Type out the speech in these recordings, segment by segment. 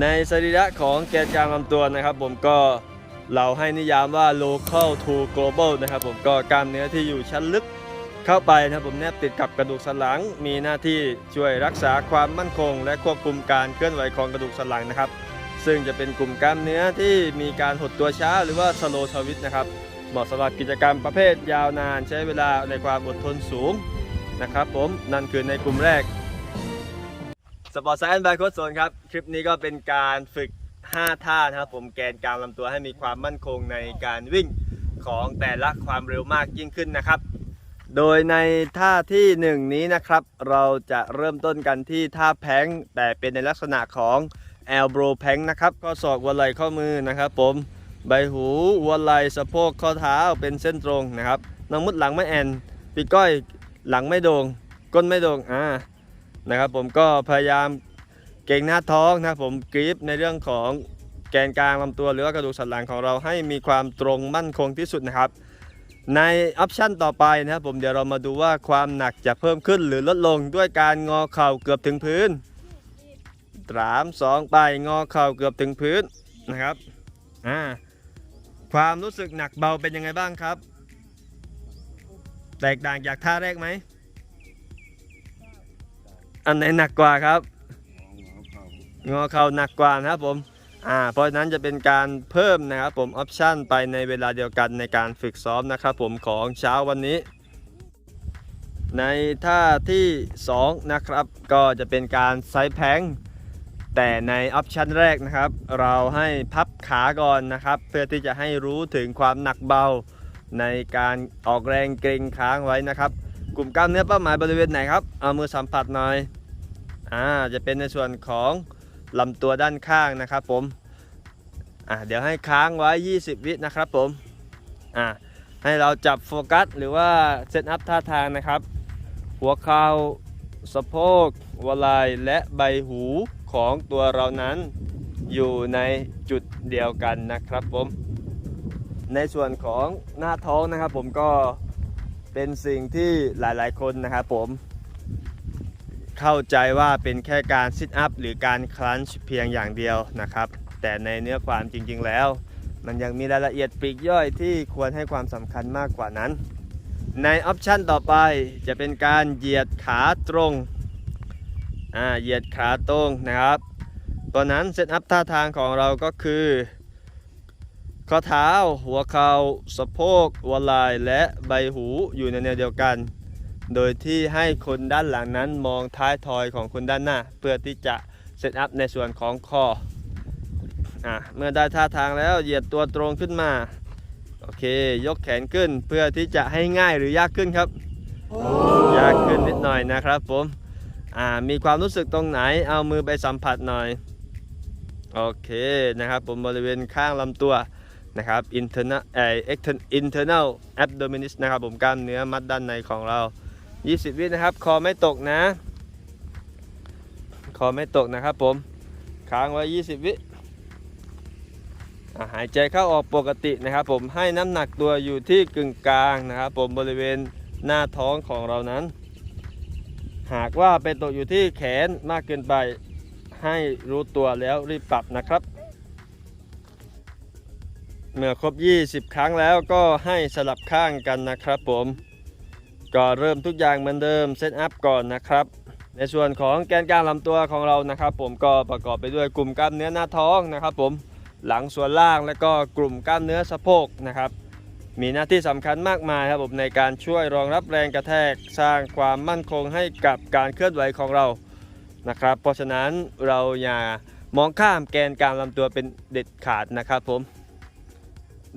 ในสรีระของแกนกลางลำตัวนะครับ ผมก็เราให้นิยามว่า local to global นะครับ ผมก็กล้ามเนื้อที่อยู่ชั้นลึกเข้าไปนะครับผมแนบติดกับกระดูกสันหลัง มีหน้าที่ช่วยรักษาความมั่นคง และควบคุมการเคลื่อนไหวของกระดูกสันหลังนะครับ ซึ่งจะเป็นกลุ่มกล้ามเนื้อที่มีการหดตัวช้าหรือว่า slow twitch นะครับเหมาะสำหรับกิจกรรมประเภทยาวนานใช้เวลาในความอดทนสูงนะครับ ผมนั่นคือในกลุ่มแรก สปอร์ตไซน์บายโค้ชโซนครับ คลิปนี้ก็เป็นการฝึก 5 ท่านะครับ ผมแกนกลางลำตัวให้มีความมั่นคงในการวิ่งของแต่ละความเร็วมากยิ่งขึ้นนะครับ โดยในท่าทีหนึ่1 นี้นะครับ เราจะเริ่มต้นกันที่ท่าแพงแต่เป็นในลักษณะของ elbow แพงนะครับข้อศอกหัวไหล่ข้อมือนะครับ ผมใบหูหัวไหล่สะโพกข้อเท้าเป็นเส้นตรงนะครับน้องมุดหลังไม่แอนปีกก้อยหลังไม่โดง่งก้นไม่โดง่งอ่า นะครับ ผมก็พยายามเก่งหน้าท้องนะครับผมกรีฟในเรื่องของแกนกลางลำตัวหรือว่ากระดูกสันหลังของเราให้มีความตรงมั่นคงที่สุดนะครับ ในออปชันต่อไปนะครับผมเดี๋ยวเรามาดูว่าความหนักจะเพิ่มขึ้นหรือลดลงด้วยการงอเข่าเกือบถึงพื้นสามสองไปงอเข่าเกือบถึงพื้นนะครับอ่าความรู้สึกหนักเบาเป็นยังไงบ้างครับ แตกต่างจากท่าแรกไหม อันไหนหนักกว่าครับ งอเข่าหนักกว่านะครับผมอ่าเพราะฉะนั้นจะเป็นการเพิ่มนะครับผมออปชั่นไปในเวลาเดียวกันในการฝึกซ้อมนะครับผมของเช้าวันนี้ ในท่าที่ 2 นะครับ ก็จะเป็นการไซส์แพงแต่ในออปชันแรกนะครับ เราให้พับขาก่อนนะครับ เพื่อที่จะให้รู้ถึงความหนักเบาในการออกแรงเกรงค้างไว้นะครับ กลุ่มกล้ามเนื้อเป้าหมายบริเวณไหนครับ เอามือสัมผัสหน่อย อ่า จะเป็นในส่วนของลำตัวด้านข้างนะครับผม อ่า เดี๋ยวให้ค้างไว้ 20 วินะครับผม อ่า ให้เราจับโฟกัส หรือว่าเซตอัพท่าทางนะครับ หัวเข่าสะโพกวไหล่และใบหูของตัวเรานั้นอยู่ในจุดเดียวกันนะครับผม ในส่วนของหน้าท้องนะครับผมก็ เป็นสิ่งที่หลายๆคนนะครับผมเข้าใจว่าเป็นแค่การซิทอัพหรือการคลันช์เพียงอย่างเดียวนะครับ แต่ในเนื้อความจริง ๆ แล้ว มันยังมีรายละเอียดปลีกย่อยที่ควรให้ความสำคัญมากกว่านั้น ในออปชันต่อไปจะเป็นการเหยียดขาตรงอ่าเหยียดขาตรงนะครับตอนนั้นเซตอัพท่าทางของเราก็คือ ข้อเท้า หัวเข่าสะโพกหัวไหล่และใบหูอยู่ในแนวเดียวกัน โดยที่ให้คนด้านหลังนั้นมองท้ายทอยของคนด้านหน้า เพื่อที่จะเซตอัพในส่วนของคออะเมื่อได้ท่าทางแล้วเหยียดตัวตรงขึ้นมา โอเค ยกแขนขึ้นเพื่อที่จะให้ง่ายหรือยากขึ้นครับ ยากขึ้นนิดหน่อยนะครับผมอ่ามีความรู้สึกตรงไหนเอามือไปสัมผัสหน่อย โอเคนะครับผมบริเวณข้างลำตัว นะครับ internal เอ่อ internal abdominis นะครับผมกล้ามเนื้อมัดด้านในของเรา 20 วินะครับ คอไม่ตกนะ คอไม่ตกนะครับผมค้างไว้ 20 วิหายใจเข้าออกปกตินะครับ ผมให้น้ำหนักตัวอยู่ที่กึ่งกลางนะครับ ผมบริเวณหน้าท้องของเรานั้น หากว่าไปตกอยู่ที่แขนมากเกินไปให้รู้ตัวแล้วรีบปรับนะครับ เมื่อครบ 20 ครั้งแล้วก็ให้สลับข้างกันนะครับผมก็เริ่มทุกอย่างเหมือนเดิมเซตอัพก่อนนะครับ ในส่วนของแกนกลางลำตัวของเรานะครับ ผมก็ประกอบไปด้วยกลุ่มกล้ามเนื้อหน้าท้องนะครับ ผมหลังส่วนล่างและก็กลุ่มกล้ามเนื้อสะโพกนะครับ มีหน้าที่สำคัญมากมายครับผมในการช่วยรองรับแรงกระแทกสร้างความมั่นคงให้กับการเคลื่อนไหวของเรานะครับ เพราะฉะนั้นเราอย่ามองข้ามแกนกลางลำตัวเป็นเด็ดขาดนะครับผม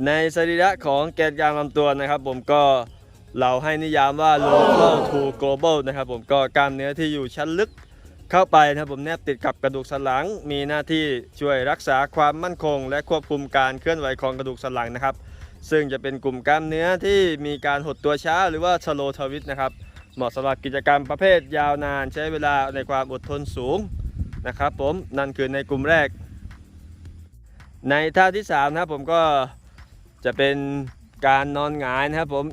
ในสรีระของแกนกลางลำตัวนะครับ ผมก็เราให้นิยามว่า local to global นะครับ ผมก็กล้ามเนื้อที่อยู่ชั้นลึกเข้าไปนะครับผมแนบติดกับกระดูกสันหลัง มีหน้าที่ช่วยรักษาความมั่นคง และควบคุมการเคลื่อนไหวของกระดูกสันหลังนะครับ ซึ่งจะเป็นกลุ่มกล้ามเนื้อที่มีการหดตัวช้าหรือว่า slow twitch นะครับเหมาะสำหรับกิจกรรมประเภทยาวนานใช้เวลาในความอดทนสูงนะครับ ผมนั่นคือในกลุ่มแรก ในท่าที่3นะครับผมก็ จะเป็นการนอนหงายนะครับผม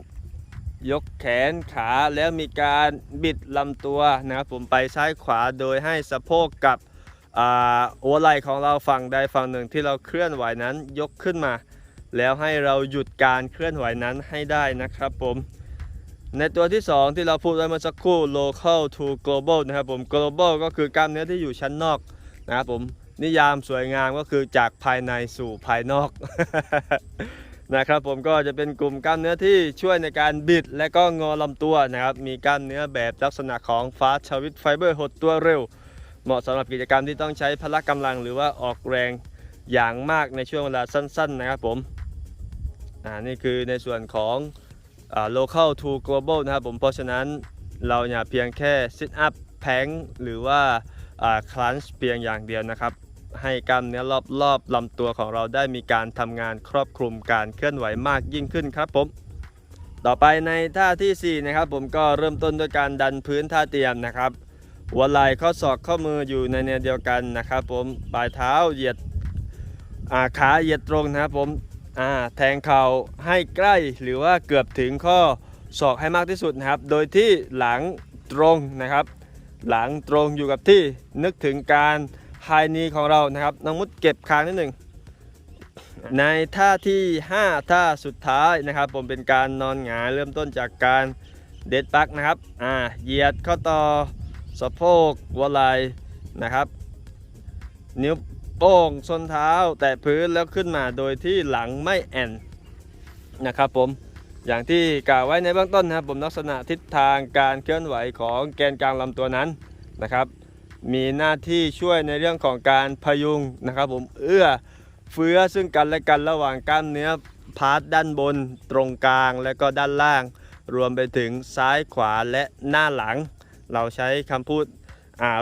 ยกแขนขาแล้วมีการบิดลำตัวนะครับผมไปซ้ายขวาโดยให้สะโพกกับอ่าหัวไหล่ของเราฝั่งใดฝั่งหนึ่งที่เราเคลื่อนไหวนั้นยกขึ้นมา แล้วให้เราหยุดการเคลื่อนไหวนั้นให้ได้นะครับผมในตัวที่ 2 ที่เราพูดไว้เมื่อสักครู่ local to global นะครับผม global ก็คือกล้ามเนื้อที่อยู่ชั้นนอกนะครับผมนิยามสวยงามก็คือจากภายในสู่ภายนอก นะครับผมก็จะเป็นกลุ่มกล้ามเนื้อที่ช่วยในการบิดและก็งอลำตัวนะครับมีกล้ามเนื้อแบบลักษณะของฟาสชวิตไฟเบอร์หดตัวเร็ว เหมาะสำหรับกิจกรรมที่ต้องใช้พละกำลังหรือว่าออกแรงอย่างมากในช่วงเวลาสั้น ๆ นะครับผมอ่านี่คือในส่วนของ local to global นะครับผมเพราะฉะนั้นเราอย่าเพียงแค่ sit up แพงหรือว่าอ่า crunch เพียงอย่างเดียวนะครับ ให้กล้ามเนื้อรอบๆลำตัวของเราได้มีการทำงานครอบคลุมการเคลื่อนไหวมากยิ่งขึ้นครับผม ต่อไปในท่าทีสี่ 4 นะครับผมก็เริ่มต้นด้วยการดันพื้นท่าเตรียมนะครับ หัวไหล่ข้อศอกข้อมืออยู่ในแนวเดียวกันนะครับผมปลายเท้าเหยียดาขาเหยียดตรงนะครับผมแทงเข่าให้ใกล้หรือว่าเกือบถึงข้อศอกให้มากที่สุดนะครับ โดยที่หลังตรงนะครับ หลังตรงอยู่กับที่นึกถึงการ ไฮนีของเรานะครับน้องมุดเก็บคางนิดหนึ่งในท่าที่ 5 ท่าสุดท้ายนะครับ ผมเป็นการนอนหงายเริ่มต้นจากการเด็ดปักนะครับอ่าเหยียดข้อต่อสะโพกหัวไหล่นะครับ นิ้วโป้งส้นเท้าแตะพื้นแล้วขึ้นมาโดยที่หลังไม่แอนนะครับผมอย่างที่กล่าวไว้ในเบื้องต้นนะครับผมลักษณะทิศทางการเคลื่อนไหวของแกนกลางลำตัวนั้นนะครับ มีหน้าที่ช่วยในเรื่องของการพยุงนะครับผมเอื้อเฟื้อซึ่งกันและกันระหว่างกล้ามเนื้อพาร์ทด้านบนตรงกลางและก็ด้านล่าง รวมไปถึงซ้ายขวาและหน้าหลัง เราใช้คำพูด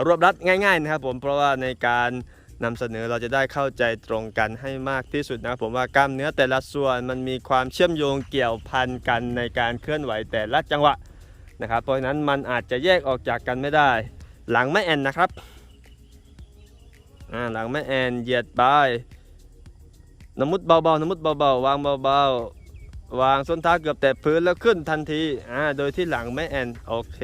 รวบรัดง่ายๆนะครับผมเพราะว่าในการนำเสนอเราจะได้เข้าใจตรงกันให้มากที่สุดนะครับผมว่ากล้ามเนื้อแต่ละส่วนมันมีความเชื่อมโยงเกี่ยวพันกันในการเคลื่อนไหวแต่ละจังหวะนะครับเพราะฉะนั้นมันอาจจะแยกออกจากกันไม่ได้ หลังไม่แอนนะครับหลังไม่แอนเหยียดไปน้ำมุดเบาๆน้ำมุดเบาๆวางเบาๆวางส้นเท้าเกือบแตะพื้นแล้วขึ้นทันทีอ่าโดยที่หลังไม่แอนโอเค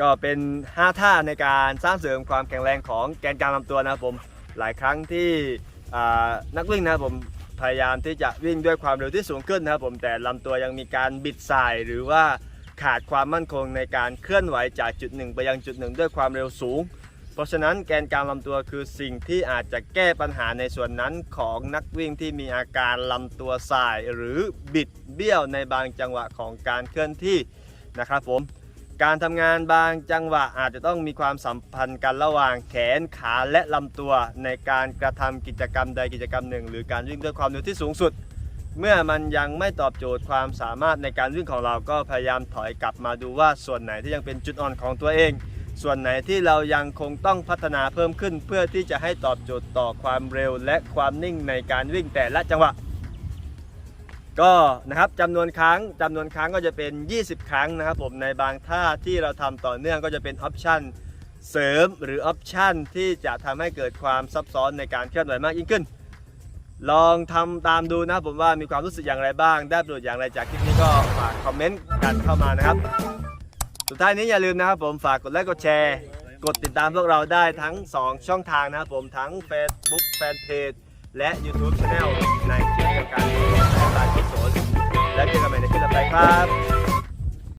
ก็เป็น 5 ท่าในการสร้างเสริมความแข็งแรงของแกนกลางลำตัวนะผมหลายครั้งที่นักวิ่งนะผมพยายามที่จะวิ่งด้วยความเร็วที่สูงขึ้นนะครับผมแต่ลำตัวยังมีการบิดสายหรือว่า ขาดความมั่นคงในการเคลื่อนไหวจากจุดหนึ่งไปยังจุดหนึ่งด้วยความเร็วสูง เพราะฉะนั้นแกนกลางลำตัวคือสิ่งที่อาจจะแก้ปัญหาในส่วนนั้นของนักวิ่งที่มีอาการลำตัวสายหรือบิดเบี้ยวในบางจังหวะของการเคลื่อนที่นะครับผมการทำงานบางจังหวะอาจจะต้องมีความสัมพันธ์กันระหว่างแขนขาและลำตัวในการกระทำกิจกรรมใดกิจกรรมหนึ่ง หรือการวิ่งด้วยความเร็วที่สูงสุด เมื่อมันยังไม่ตอบโจทย์ความสามารถในการวิ่งของเราก็พยายามถอยกลับมาดูว่าส่วนไหนที่ยังเป็นจุดอ่อนของตัวเอง ส่วนไหนที่เรายังคงต้องพัฒนาเพิ่มขึ้น เพื่อที่จะให้ตอบโจทย์ต่อความเร็วและความนิ่งในการวิ่งแต่ละจังหวะ ก็นะครับจำนวนครั้งจำนวนครั้งก็จะเป็น 20 ครั้งนะครับผมในบางท่าที่เราทำต่อเนื่องก็จะเป็นออปชันเสริมหรือออปชันที่จะทำให้เกิดความซับซ้อนในการเคลื่อนไหวมากยิ่งขึ้น ลองทำตามดูนะครับผมว่ามีความรู้สึกอย่างไรบ้าง ได้ประโยชน์อย่างไรจากคลิปนี้ก็ฝากคอมเมนต์กันเข้ามานะครับ สุดท้ายนี้อย่าลืมนะครับผมฝากกดไลค์กดแชร์ กดติดตามพวกเราได้ทั้ง 2 ช่องทางนะครับผมทั้ง Facebook Fanpage และ YouTube Channel ในคลิปเดียวกันในสายกุศลและเจอกันใหม่ในคลิปต่อไปครับ